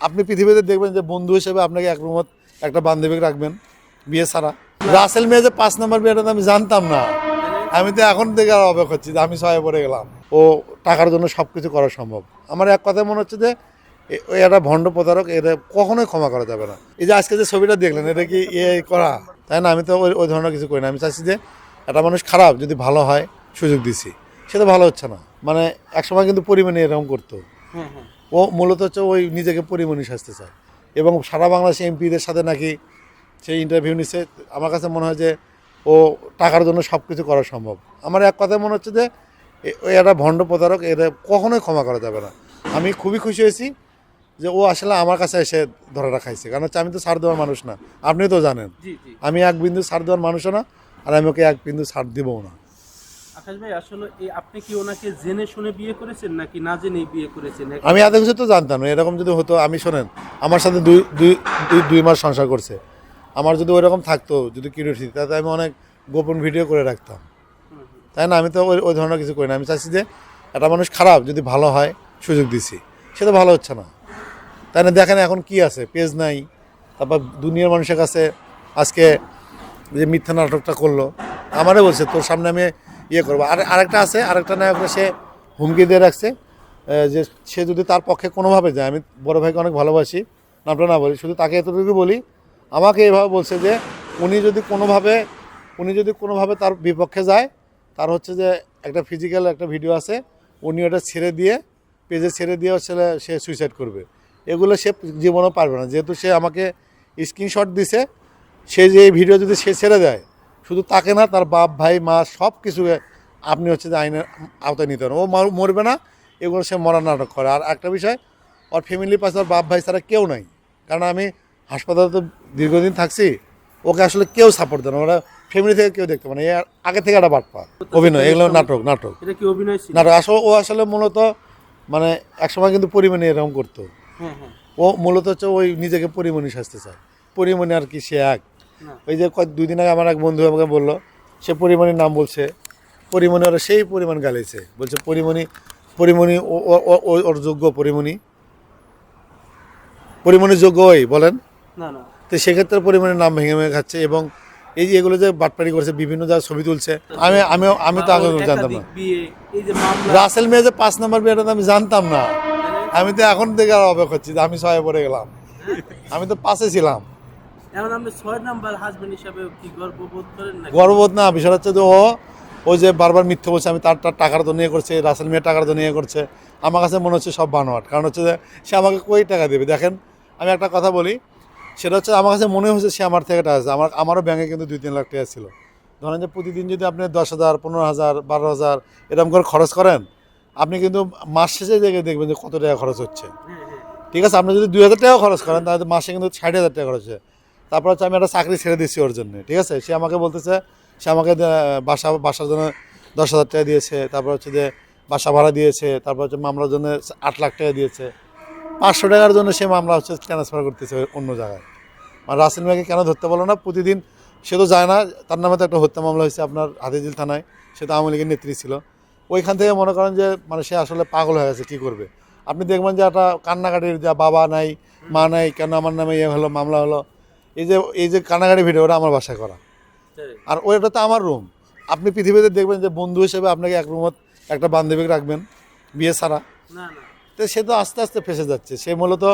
আপনি পৃথিবীতে দেখবেন যে বন্ধু হিসেবে আপনাকে এক রুমত একটা বান্ধবীকে রাখবেন, বিয়ে ছাড়া। রাসেল মেয়ে যে পাঁচ নম্বর বিয়েটা তো আমি জানতাম না। আমি তো এখন থেকে আর অবাক হচ্ছি যে আমি সবাই পড়ে গেলাম। ও টাকার জন্য সব কিছু করা সম্ভব। আমার এক কথায় মনে হচ্ছে যে এ- ও একটা ভণ্ড প্রতারক, এটা কখনোই ক্ষমা করা যাবে না। এই যে আজকে যে ছবিটা দেখলেন, এটা কি এ করা? তাই না? আমি তো ওই ওই ধরনের কিছু করি না। আমি চাচ্ছি যে একটা মানুষ খারাপ, যদি ভালো হয় সুযোগ দিছি। সেটা ভালো হচ্ছে না। মানে একসময় কিন্তু পরিমাণে এরকম করতো। ও মূলত হচ্ছে ওই নিজেকে পরিমণি সাজতে চায়। এবং সারা বাংলাদেশে এমপিদের সাথে নাকি সেই ইন্টারভিউ নিচ্ছে আমার কাছে মনে হয় যে ও টাকার জন্য সব কিছু করা সম্ভব। আমার এক কথায় মনে হচ্ছে যে এ- ও একটা ভণ্ড প্রতারক এটা কখনোই ক্ষমা করা যাবে না। আমি খুবই খুশি হয়েছি যে ও আসলে আমার কাছে এসে ধরে রাখাইছে কারণ হচ্ছে আমি তো ছাড় দেওয়ার মানুষ না। আপনি তো জানেন। আমি এক বিন্দু ছাড় দেওয়ার মানুষও না আর আমি ওকে এক বিন্দু ছাড় দিবও না। আকাশ ভাই, আসলে এই আপনি কি ওনাকে জেনে শুনে বিয়ে করেছেন নাকি না জেনেই বিয়ে করেছেন? আমি এত কিছু তো জানতাম না, এরকম যদি হতো, আমি শোনেন, আমার সাথে দুই দুই দুই মাস সংসার করছে। আমার যদি ওইরকম থাকতো, যদি কিউরিয়াসিটি তাতে আমি অনেক গোপন ভিডিও করে রাখতাম। তাই না? আমি তো ওই ওই ধরনের কিছু করি না। আমি চাচ্ছি যে একটা মানুষ খারাপ, যদি ভালো হয়, সুযোগ দিছি। সেটা ভালো হচ্ছে না। তাই না? দেখেন এখন কি আছে পেজ নাই। তারপর দুনিয়ার মানুষের কাছে আজকে যে মিথ্যা নাটকটা করল, আমারে বলছে, তোর সামনে আমি ইয়ে করব। আর আরেকটা আছে, আরেকটা নায়করা সে হুমকি দিয়ে রাখছে যে সে যদি তার পক্ষে কোনোভাবে যায়, আমি বড় ভাইকে অনেক ভালোবাসি, নামটা না বলি, শুধু তাকে এতটুকু বলি, আমাকে এভাবে বলছে যে উনি যদি কোনোভাবে, উনি যদি কোনোভাবে তার বিপক্ষে যায়, তার হচ্ছে যে একটা ফিজিক্যাল একটা ভিডিও আছে, উনি ওটা ছেড়ে দিয়ে পেজে ছেড়ে দিয়ে হচ্ছে সে সুইসাইড করবে। এগুলো সে জীবনও পারবে না, যেহেতু সে আমাকে স্ক্রিনশট দিছে, সে যে ভিডিও যদি সে ছেড়ে দেয় শুধু তাকে না তার বাপ ভাই মা সব কিছুকে আপনি হচ্ছে যে আইনের আওতায় নিতে পারেন। ও মর- মরবে না এগুলো সে মরার নাটক করে। আর একটা বিষয় ওর ফ্যামিলির পাশে ওর বাপ ভাই ছাড়া কেউ নাই। কারণ আমি হাসপাতালে তো দীর্ঘদিন থাকছি ওকে আসলে কেউ সাপোর্ট দেয় না। ওরা ফ্যামিলি থেকে কেউ দেখতে পারে না। এ আগে থেকে একটা বাটপা অভিনয় এগুলো নাটক নাটক। নাটক আসলে ও আসলে মূলত মানে একসময় কিন্তু পরিমাণে এরকম করতো। হ্যাঁ হ্যাঁ। ও মূলত হচ্ছে ওই নিজেকে পরিমণি সাজতে চায়। পরিমণি আর কি সে এক। ওই যে দুই দিন আগে আমার এক বন্ধু আমাকে বলল সে পরিমণির নাম বলছে। পরিমণি ওরা সেই পরিমাণ গালিছে বলছে পরিমণি পরিমণি ওর যোগ্য পরিমণি। পরিমণির যোগ্য ওই বলেন? তো সেক্ষেত্রে পরিমাণের নাম ভেঙে ভেঙে খাচ্ছে এবং এই যে এগুলো যে বাটপাড়ি করছে বিভিন্ন জায়গায় ছবি তুলছে আমি আমিও আমি তো আগে জানতাম না। রাসেল মেয়ে যে পাঁচ নম্বর বিয়েটা তো আমি জানতাম না। আমি তো এখন থেকে আর অবাক হচ্ছি যে আমি ছয়ে পড়ে গেলাম। আমি তো পাশে ছিলাম। এখন আপনি ছয় নাম্বার হাজবেন্ড হিসাবে কি গর্ববোধ করেন না গর্ববোধ না বিষয় হচ্ছে যে ও ওই যে বারবার মিথ্যে বলছে আমি তার তার টাকার তো নিয়ে করছে রাসেল মেয়ের টাকার তো নিয়ে করছে আমার কাছে মনে হচ্ছে সব বানোয়াট। কারণ হচ্ছে যে সে আমাকে কই টাকা দেবে? দেখেন আমি একটা কথা বলি সেটা হচ্ছে আমার কাছে মনে হচ্ছে সে আমার থেকে টাকা আছে। আমার আমারও ব্যাঙ্কে কিন্তু দুই তিন লাখ টাকা ছিল। ধরেন যে প্রতিদিন যদি আপনি দশ হাজার পনেরো হাজার বারো হাজার এরকম করে খরচ করেন আপনি কিন্তু মাস শেষে দেখে দেখবেন যে কত টাকা খরচ হচ্ছে। হ্যাঁ হ্যাঁ। ঠিক আছে আপনি যদি দুই হাজার টাকা খরচ করেন তাহলে মাসে কিন্তু ষাট হাজার টাকা খরচ হয় তারপর হচ্ছে আমি একটা চাকরি ছেড়ে দিচ্ছি ওর জন্য, ঠিক আছে? সে আমাকে বলতেছে, সে আমাকে বাসা, বাসার জন্য দশ হাজার টাকা দিয়েছে, তারপর হচ্ছে যে বাসা ভাড়া দিয়েছে, তারপর হচ্ছে মামলার জন্য আট লাখ টাকা দিয়েছে। পাঁচশো টাকার জন্য সে মামলা হচ্ছে ট্রান্সফার করতেছে অন্য জায়গায়। আর রাসেল মিয়াকে কেন ধরতে পারল না? প্রতিদিন সে তো যায় না, তার নামে তো একটা হত্যা মামলা হয়েছে আপনার হাতিঝিল থানায়, সে তো আওয়ামী লীগের নেত্রী ছিল। ওইখান থেকে মনে করেন যে মানে সে আসলে পাগল হয়ে গেছে, কী করবে? আপনি দেখবেন যে একটা কান্নাকাটির যা বাবা নাই, মা নাই, কেন আমার নামে ইয়ে হলো, মামলা হলো এই যে এই যে কানাগাড়ি ভিডিও ওটা আমার বাসায় করা। আর ওইটা তো আমার রুম আপনি পৃথিবীতে দেখবেন যে বন্ধু হিসেবে আপনাকে এক রুমত একটা বান্ধবীকে রাখবেন বিয়ে ছাড়া। তো সে তো আস্তে আস্তে ফেসে যাচ্ছে। সে মূলত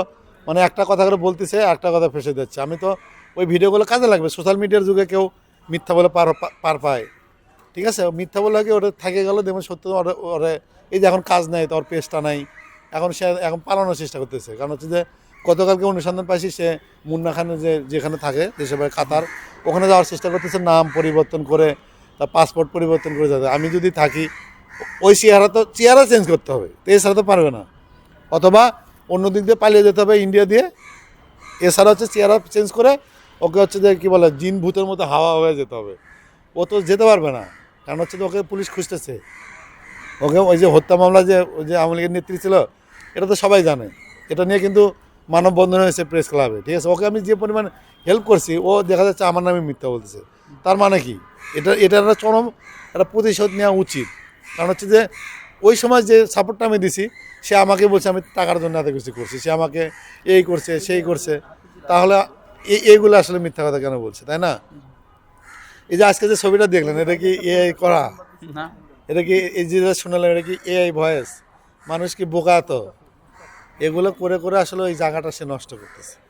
মানে একটা কথা করে বলতেছে একটা কথা ফেসে যাচ্ছে। আমি তো ওই ভিডিওগুলো কাজে লাগবে। সোশ্যাল মিডিয়ার যুগে কেউ মিথ্যা বলে পার পার পায়। ঠিক আছে? মিথ্যা বলে কি ওটা থাকে গেল দেখবেন সত্য ওরে ওরে এই যে এখন কাজ নাই তোর পেজটা নাই। এখন সে এখন পালানোর চেষ্টা করতেছে। কারণ হচ্ছে যে গতকালকে অনুসন্ধান পাইছি সে মুন্না খানের যে যেখানে থাকে দেশে বাড়ি কাতার, ওখানে যাওয়ার চেষ্টা করতেছে, নাম পরিবর্তন করে, তার পাসপোর্ট পরিবর্তন করে যাবে। আমি যদি থাকি, ওই চেহারা তো চেহারা চেঞ্জ করতে হবে, তো এছাড়া তো পারবে না। অথবা অন্য দিক দিয়ে পালিয়ে যেতে হবে ইন্ডিয়া দিয়ে, এছাড়া হচ্ছে চেহারা চেঞ্জ করে, ওকে হচ্ছে যে কী বলে, জিন ভূতের মতো হাওয়া হয়ে যেতে হবে। ও তো যেতে পারবে না, কারণ হচ্ছে যে ওকে পুলিশ খুঁজতেছে। ওকে ওই যে হত্যা মামলা যে ওই যে আওয়ামী লীগের নেত্রী ছিল, এটা তো সবাই জানে। এটা নিয়ে কিন্তু মানববন্ধন হয়েছে প্রেস ক্লাবে ঠিক আছে? ওকে আমি যে পরিমাণ হেল্প করছি ও দেখা যাচ্ছে আমার নামে মিথ্যা বলতেছে। তার মানে কি? এটা এটা একটা চরম একটা প্রতিশোধ নেওয়া উচিত। কারণ হচ্ছে যে ওই সময় যে সাপোর্টটা আমি দিছি সে আমাকে বলছে আমি টাকার জন্য এত কিছু করছি সে আমাকে এই করছে সেই করছে। তাহলে এই এইগুলো আসলে মিথ্যা কথা কেন বলছে তাই না? এই যে আজকে যে ছবিটা দেখলেন এটা কি এআই করা? এটা কি এই যে শোনালাম এটা কি এআই ভয়েস মানুষ কি বোকা তো? এগুলো করে করে আসলে ওই জায়গাটা সে নষ্ট করতেছে।